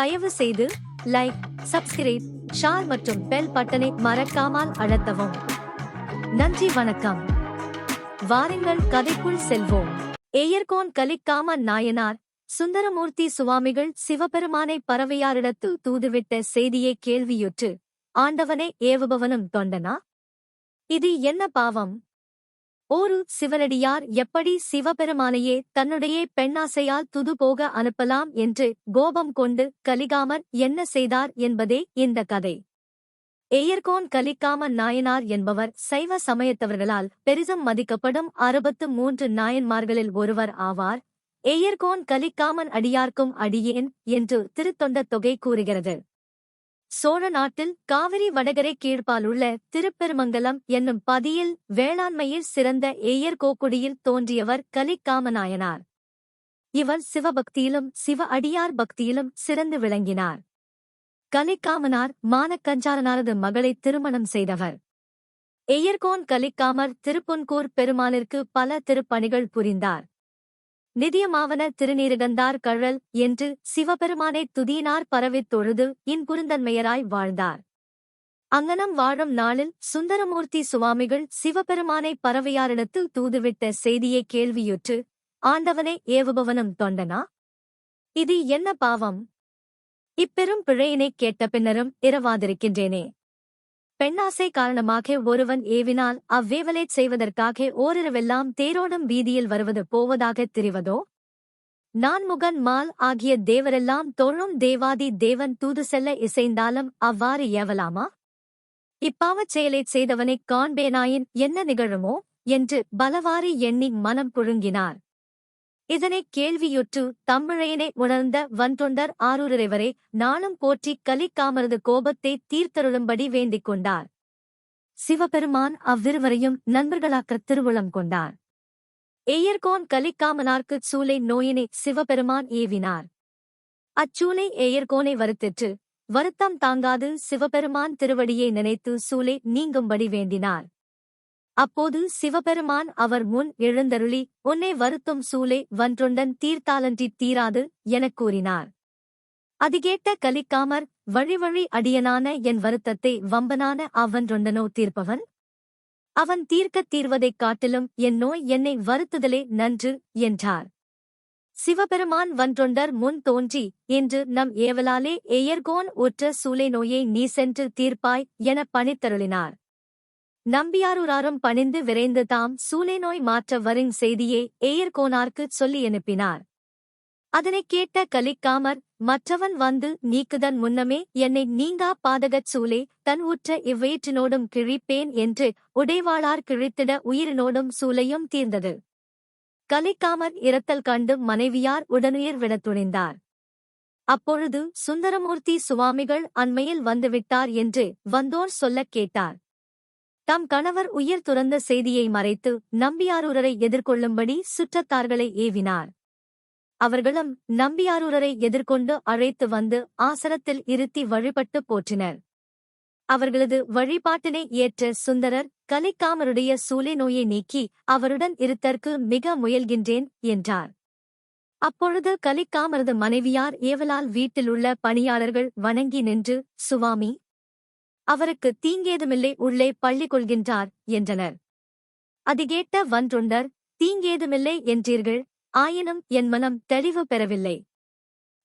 தயவு செய்து like subscribe ஷார் மற்றும் பெல் பட்டனை மறக்காமல் அழுத்தவும். நன்றி வணக்கம். வாருங்கள் கதைக்குள் செல்வோம். ஏயர்கோன் கலிக்காம நாயனார் சுந்தரமூர்த்தி சுவாமிகள் சிவபெருமானை பறவையாரிடத்து தூதுவிட்ட செய்தியை கேள்வியுற்று ஆண்டவனே ஏவுபவனும் தொண்டனா? இது என்ன பாவம்? ஒரு சிவனடியார் எப்படி சிவபெருமானையே தன்னுடைய பெண்ணாசையால் துதுபோக அனுப்பலாம் என்று கோபம் கொண்டு கலிகாமர் என்ன செய்தார் என்பதே இந்த கதை. எயர்கோன் கலிக்காம நாயனார் என்பவர் சைவ சமயத்தவர்களால் பெரிதும் மதிக்கப்படும் அறுபத்து மூன்று நாயன்மார்களில் ஒருவர் ஆவார். எயர்கோன் கலிக்காமன் அடியார்க்கும் அடியேன் என்று திருத்தொண்ட தொகை கூறுகிறது. சோழ நாட்டில் காவிரி வடகரை கீழ்ப்பாலுள்ள திருப்பெருமங்கலம் என்னும் பதியில் வேளாண்மையில் சிறந்த ஏயர்கோக்குடியில் தோன்றியவர் கலிக்காமநாயனார் இவர் சிவபக்தியிலும் சிவ அடியார் பக்தியிலும் சிறந்து விளங்கினார். கலிக்காமனார் மானக்கஞ்சாரனாரது மகளை திருமணம் செய்தவர். எயர்கோன் கலிக்காமர் திருப்புன்கூர் பெருமானிற்கு பல திருப்பணிகள் புரிந்தார். நிதியமாவன திருநீருகந்தார் கழல் என்று சிவபெருமானை துதியினார் பரவித் தொழுது இன்புருந்தன்மையராய் வாழ்ந்தார். அங்கனம் வாழும் நாளில் சுந்தரமூர்த்தி சுவாமிகள் சிவபெருமானை பறவையாரிடத்தில் தூதுவிட்ட செய்தியை கேள்வியுற்று ஆண்டவனை ஏவுபவனும் தொண்டனா? இது என்ன பாவம்? இப்பெரும் பிழையினைக் கேட்ட பின்னரும் இரவாதிருக்கின்றேனே. பெண்ணாசை காரணமாக ஒருவன் ஏவினால் அவ்வேவலைச் செய்வதற்காக ஓரிரவெல்லாம் தேரோடும் வீதியில் வருவது போவதாகத் தெரிவதோ? நான்முகன் மால் ஆகிய தேவரெல்லாம் தொழும் தேவாதி தேவன் தூது செல்ல இசைந்தாலும் அவ்வாறு ஏவலாமா? இப்பாவச் செயலைச் செய்தவனைக் காண்பேனாயின் என்ன நிகழுமோ? என்று பலவாறு எண்ணி மனம் புழுங்கினார். இதனைக் கேள்வியுற்று தம்மிழையினை உணர்ந்த வன்தொண்டர் ஆரூரரைவரே நாளும் போற்றிக் கலிக்காமரது கோபத்தை தீர்த்தருளும்படி வேண்டிக் கொண்டார். சிவபெருமான் அவ்விருவரையும் நண்பர்களாக்கத் திருவுளம் கொண்டார். ஏயர்கோன் கலிக்காமனார்க்குச் சூளை நோயினை சிவபெருமான் ஏவினார். அச்சூளை ஏயர்கோனை வருத்திற்று வருத்தம் தாங்காது சிவபெருமான் திருவடியை நினைத்து சூளை நீங்கும்படி வேண்டினார். அப்போது சிவபெருமான் அவர் முன் எழுந்தருளி உன்னை வருத்தும் சூலே வன்றொண்டன் தீர்த்தாலன்றித் தீராது எனக் கூறினார். அது கேட்ட கலிக்காமர் வழிவழி அடியனான என் வருத்தத்தை வம்பனான அவன்றொண்டனோ தீர்ப்பவன்? அவன் தீர்க்கத் தீர்வதைக் காட்டிலும் என் நோய் என்னை வருத்துதலே நன்று என்றார். சிவபெருமான் வன்றொண்டர் முன் தோன்றி இன்று நம் ஏவலாலே எயர்கோன் உற்ற சூலை நோயை நீ சென்று தீர்ப்பாய் எனப் பணித்தருளினார். நம்பியாரூராரும் பணிந்து விரைந்து தாம் சூளைநோய் மாற்ற வரும் செய்தியை ஏயர்கோனார்க்குச் சொல்லி அனுப்பினார். அதனைக் கேட்ட கலிக்காமர் மற்றவன் வந்து நீக்குதன் முன்னமே என்னை நீங்கா பாதகச் சூலே தன் உற்ற இவ்வயிற்றினோடும் கிழிப்பேன் என்று உடைவாளார் கிழித்திட உயிரினோடும் சூலையும் தீர்ந்தது. கலிக்காமர் இரத்தல் கண்டு மனைவியார் உடனுயிர் விடத் துணிந்தார். அப்பொழுது சுந்தரமூர்த்தி சுவாமிகள் அண்மையில் வந்துவிட்டார் என்று வந்தோர் சொல்லக் கேட்டார். தம் கணவர் உயிர் துறந்த செய்தியை மறைத்து நம்பியாரூரரை எதிர்கொள்ளும்படி சுற்றத்தார்களை ஏவினார். அவர்களும் நம்பியாரூரரை எதிர்கொண்டு அழைத்து வந்து ஆசனத்தில் இருத்தி வழிபட்டு போற்றினர். அவர்களது வழிபாட்டினை ஏற்ற சுந்தரர் கலிக்காமருடைய சூளை நோயை நீக்கி அவருடன் இருத்தற்கு மிக முயல்கின்றேன் என்றார். அப்பொழுது கலிக்காமரது மனைவியார் ஏவலால் வீட்டிலுள்ள பணியாளர்கள் வணங்கி நின்று சுவாமி அவருக்கு தீங்கேதுமில்லை உள்ளே பள்ளி கொள்கின்றார் என்றனர். அது கேட்ட வன்றொண்டர் தீங்கேதுமில்லை என்றீர்கள் ஆயினும் என் மனம் தெளிவு பெறவில்லை.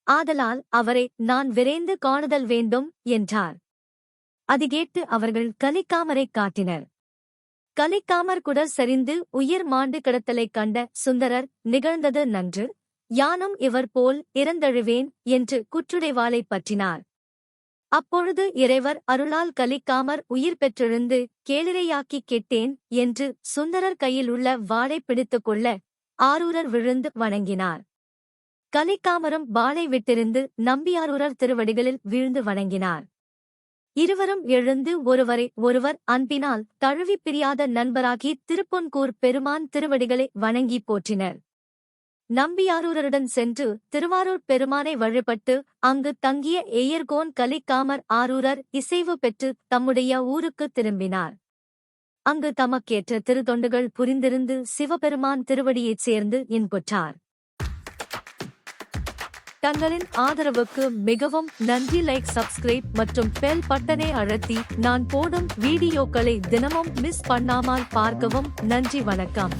ஆதலால் அவரை நான் விரைந்து காணுதல் வேண்டும் என்றார். அது கேட்டு அவர்கள் கலிக்காமரைக் காட்டினர். கலிக்காமர் குடர் சரிந்து உயிர் மாண்டு கிடத்தலைக் கண்ட சுந்தரர் நிகழ்ந்தது நன்று யானும் இவர் போல் இறந்தழுவேன் என்று குற்றுடைவாளைப் பற்றினார். அப்பொழுது இறைவர் அருளால் கலிக்காமற் உயிர் பெற்றெழுந்து கேளிரையாக்கிக் கெட்டேன் என்று சுந்தரர் கையில் உள்ள வாளை பிடித்துக் கொள்ள ஆரூரர் விழுந்து வணங்கினார். கலிக்காமரும் வாளை விட்டிருந்து நம்பியாரூரர் திருவடிகளில் வீழ்ந்து வணங்கினார். இருவரும் எழுந்து ஒருவரை ஒருவர் அன்பினால் தழுவிப் பிரியாத நண்பராகி திருப்பொன்கூர் பெருமான் திருவடிகளை வணங்கிப் போற்றினர். நம்பியாரூரருடன் சென்று திருவாரூர் பெருமானை வழிபட்டு அங்கு தங்கிய எயர்கோன் கலிக்காமர் ஆரூரர் இசைவு பெற்று தம்முடைய ஊருக்குத் திரும்பினார். அங்கு தமக்கேற்ற திருத்தொண்டுகள் புரிந்திருந்து சிவபெருமான் திருவடியைச் சேர்ந்து இன்புற்றார். தங்களின் ஆதரவுக்கு மிகவும் நன்றி லைக் சப்ஸ்கிரைப் மற்றும் பெல் பட்டனை அழுத்தி நான் போடும் வீடியோக்களை தினமும் மிஸ் பண்ணாமல் பார்க்கவும் நன்றி வணக்கம்.